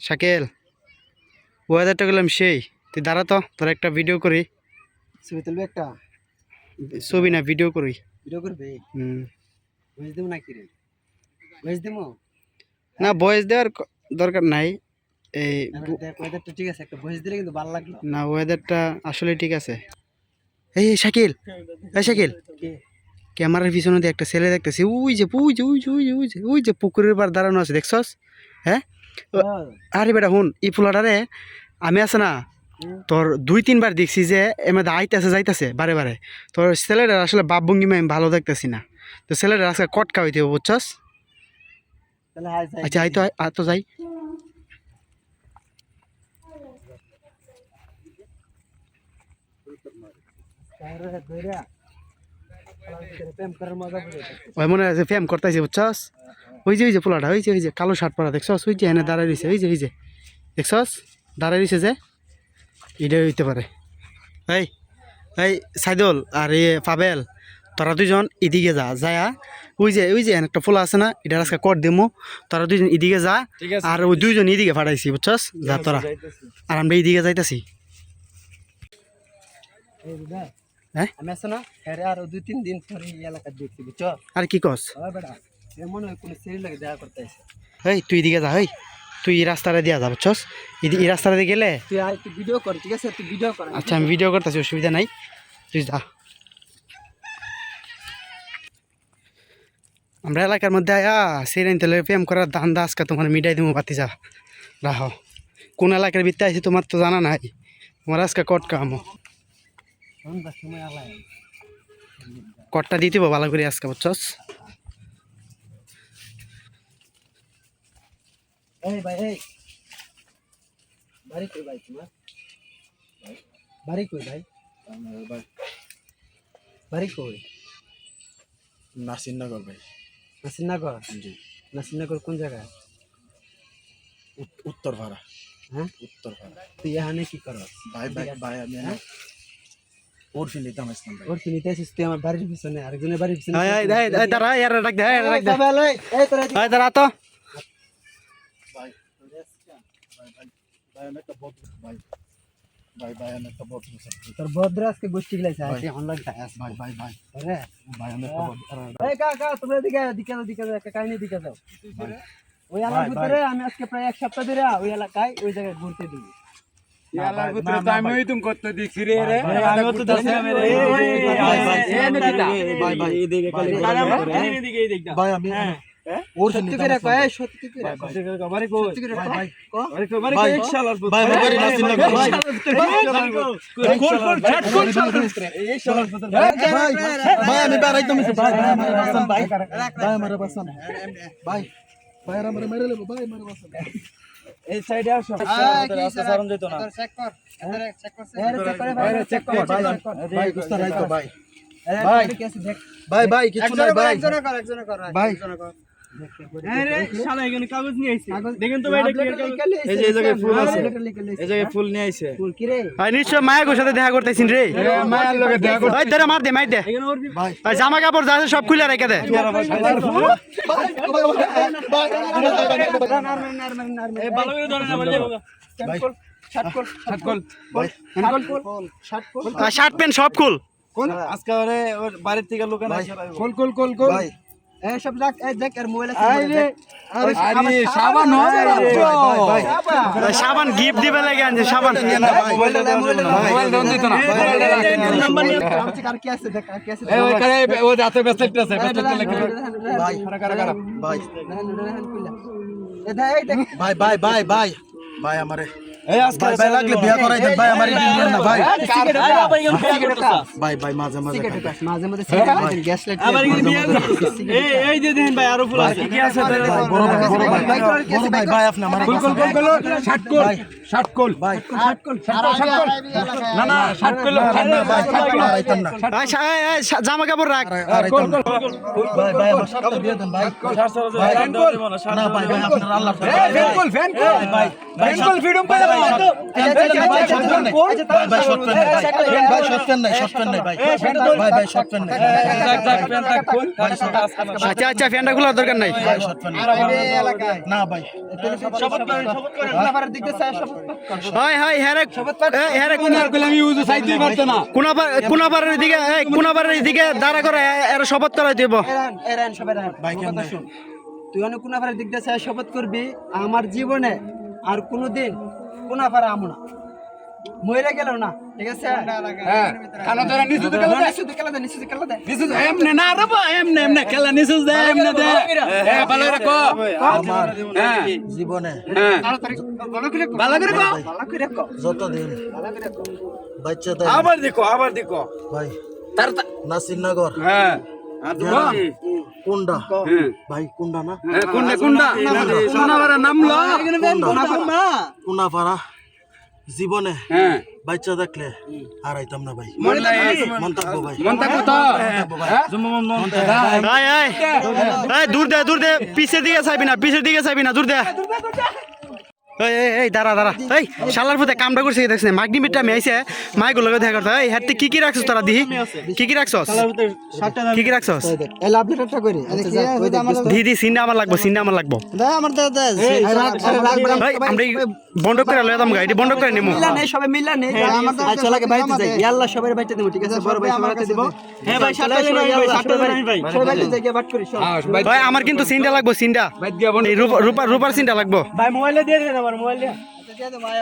শাকিল ওয়েদারটা গেলাম সেই। তুই দাঁড়া তো তোর একটা ভিডিও করি। ছবি তুলবি একটা? ছবি না ভিডিও করি। ভিডিও করবে? হুম। ভয়েস দেবো নাকি রে? ভয়েস দেবো? না বয়স দেওয়ার দরকার নাই। এই ওয়েদারটা ঠিক আছে একটা ভয়েস দিলে কিন্তু ভালো লাগল। না ওয়েদারটা আসলে ঠিক আছে। এই শাকিল এই শাকিল। ক্যামেরার পিছনে একটা ছেলে দেখতেছি। ওই যে ওই যে ওই যে ওই যে ওই যে পুকুরের পার দাঁড়ানো আছে দেখছস? হ্যাঁ। আরে বেটা হুন এই ফুলাটারে আমি আছে না তোর দুই তিনবার দেখছি যে এমনি আইতেছে যাইতেছে বারে বারে। তোর ছেলেটার আসলে বাপ ভঙ্গিমা আমি ভালো দেখতেছি না। তো ছেলেটার আজকে কটকা হইতে হবে বুঝছস? আচ্ছা আই তো আয় তো যাই। মনে আছে ফ্যাম করতেছে বুঝছস? ওই যে ওই যে পোলাটা ওই যে ওই যে কালো শার্ট পরা দেখছস? ওই যে এনে দাঁড়াই রয়েছে ওই যে ওই যে দেখছস? দাঁড়াই রয়েছে যে এটাই হইতে পারে। এই এই সাইদুল আর এ পাবেল তোরা দুজন এদিকে যা যায়া। ওই যে ওই যে এনে একটা ফুলা আছে না এটা আজকে কর দিমু। তোরা দুজন এদিকে যা আর ওই দুইজন এদিকে ফাটাইছি বুঝছস? যা তোরা। আর আমরা এইদিকে যাইতাছি। হ্যাঁ? আর কি কস? এমন হয় কোনো সিঁড়ি লাগে দেখা করতে আসে। এই তুই এদিকে যা এই তুই এই রাস্তাটা দিয়া যা বুঝছস? এই রাস্তাটা দিয়ে গেলে? তুই আর তুই ভিডিও কর ঠিক আছে? তুই ভিডিও কর। আচ্ছা আমি ভিডিও করতেছি অসুবিধা নাই। তুই যা। আমরা এলাকার মধ্যে আয়া সেরেন তেলের প্রেম করার দান দা আজকে তোমার মিটাই দেবো বাতি যা রাহো। কোন এলাকার ভিত্তি আছে তোমার তো জানা নাই। তোমার আজকে কট কামো। কটটা দিতে ভালো করে আজকে বুঝছস? এই ভাই এই বাড়ি কই ভাই তোমার বাড়ি কই ভাই বাড়ি কই নাসিরনগর ভাই নাসিরনগর জি নাসিরনগর কোন জায়গায় উত- উত্তর ভাড়া হ্যাঁ উত্তর ভাড়া তুই এখানে কি করস ভাই ভাই ভাই আমি হ্যাঁ? ওরফি নিতাম ইসলাম ভাই ওর কিনিতে আসিস তুই আমার বাড়ির পিছনে আরেকজনের বাড়ির পিছনে এই, এই, এই, এই, দাঁড়া ইয়ার ডাক দে এই, ডাক দে এই, বাবা, এই, এই, তোরা এদিকে- এই, দাঁড়া তো ভাই ভাই আমি একটা বদ ভাই ভাই ভাই আমি একটা বদ তোর ভদ্র আজকে গোষ্ঠী গিলাইছে ভাই। আজকে অনলাইন খাস ভাই ভাই ভাই রে ভাই আমি একটা বদ এই কা কা তোমরা দিকে দিকে যাও দিকে যাও একটা কাহিনী দিকে যাও ওই এলাকার ভাই, ভিতরে আমি আজকে প্রায় এক সপ্তাহ ধরে ওই এলাকায় ওই জায়গায় ঘুরতে দিই এলাকার ভিতরে তো আমি ভাই। এই, ভাই, সাইডে আসো। রাস্তা যেত না। কর। করে, কর। ভাই, নাই ভাই। একজনে কর, একজনে কর, ভাই। একজনে কর। দেখ, দেখ, দেখ, এই রে, দেখ, দেখ। শালা এখানে কাগজ নিয়ে আইছে। কাগজ- দেখেন তো ভাই, এটা কি লেটার কাগজ? লিখে লিখে এই যে এই জায়গায় ফুল আছে। লেটার লিখে লিখে। এই জায়গায় ফুল নিয়ে আইছে। ফুল কি রে? এই নিশ্চয় মায়ের সাথে দেখা করতেছিন রে মায়ের লগে দেখা করতে- ওই ধরে মার দে মার দে এখানে ওর ভাই, ওই জামা কাপড় যা সব খুলে রেখে দে শার্ট প্যান্ট সব খুল আজকে বাড়ির থেকে লোকের। কল কল কল কল ভাই, এই দেখ মোবাইল সাবান। সাবান। গিফট দিবে লাগে আনছে সাবান। মোবাইল দেন দিত না। আর কি আছে দেখ আর কি আছে ও যাতে আছে, ভাই, কারা, কারা। ভাই, ভাই, ভাই, ভাই। ভাই, আমারে। এই আজকে ভাই, ভাই, লাগলে বিয়া করাই দেন, ভাই, আমার নিয়েন না, ভাই। ভাই, ভাই, মাঝে মাঝে মাঝে মাঝে খাইছেন, গ্যাস লাইট বিয়ে করতেছে। এই, এই যে দেখেন ভাই, আরও ফুল আছে। কি আছে? ভাই, বড় ভাই, বড় ভাই। ভাই, ভাই, বড় ভাই, ভাই, আপনি আমার ফুল, ফুল, ফুল, শার্ট কর। ভাই, ষাট কোল। ভাই। ষাট কোল ষাট কোল না না ষাট কোল না ভাই আইতাম না সা- জামা কাপড় রাখ। ভাই ভাই আমার শার্টটা দিয়ে দেন ভাই। ভাই না ভাই ভাই আপনার আল্লাহ ফ্যান কোল ফ্যান কোল ভাই ফ্যান কোল। ফ্রিডম পেয়ে আচ্ছা আচ্ছা ফ্যানটা খোলার দরকার নাই। ভাই শর্ট প্যান্ট নাই না ভাই। মুনাফারের দিক দিয়ে চায় শপথ হয় হয় হ্যাঁ হ্যাঁ হ্যাঁ আমি ইউজ চাইতেই পারতো না। কোনাপার কোনাপাড়ের দিকে এই কোনাপাড়ের দিকে দাঁড়া করে এর শপথ করাই দিব। এরান এরান সবাই এরান। ভাই আমার কেমনে? কথা শোন। তুই অনেক কুনাফারের দিক দিয়ে শপথ করবি আমার জীবনে আর কোনোদিন কুনাফারা আমু না মরে গেল না ঠিক আছে? হ্যাঁ। কানো ধরে নিচু তো খেলা নিচু দিকে দে নিচু দিকে দে নিচু এমনে না রে বা এমনে এমনে খেলা নিচু দে এমনে দে এ ভালো রাখো আমার হ্যাঁ। জীবনে হ্যাঁ। ভালো করে কর। ভালো করে কো। ভালো করে যত দিন ভালো করে বাচ্চা দেয় আবার দেখো আবার দেখো। ভাই তার নাসিরনগর। হ্যাঁ। হ্যাঁ। কুন্ডা? ভাই কুন্ডা না? কোনটা কোনটা সোনাবাড়া নামলো কুন্ডাপাড়া জীবনে হ্যাঁ। বাচ্চা দেখলে হারাইতাম আইতাম না ভাই। মন থাকব ভাই। মন থাকব তো? হ্যাঁ। দূর দে দূর দে। পিছের দিকে চাইবি না পিছের দিকে চাইবি না দূর দে। এই এই এই দাঁড়া দাঁড়া। এই শালার ফুতে কামটা করছে কি দেখছ মাগনি মিটটা আমি আইছে মাইগুলো দেখা করতে। এই হাতে কি কি রাখছস তোরা দিহি? কি কি রাখছস? কি কি রাখছস? এই লাভ লেটারটা করি। দি দি সিনটা আমার লাগবো সিনটা আমার লাগবো। দা আমার দা দা আমরা বন্ধ করে লয়ে দাম গাড়ি বন্ধ করে নিমু। মিলা নেই সবাই মিলা নেই আচ্ছা লাগে বাইতে যাই। ইয়াল্লা সবাই বাইতে দেব ঠিক আছে? বড় ভাই সবাই বাইতে দেব হ্যাঁ ভাই সাতটা জন ইয়াল্লা সাতটা ভাই সবাই। বাইতে যাই বাট করি ভাই আমার কিন্তু সিনটা লাগবো সিনটা রূপার রূপার সিনটা লাগবো। ভাই মোবাইলে দিয়ে দেন আমার মোবাইলে দিয়ে দে ভাই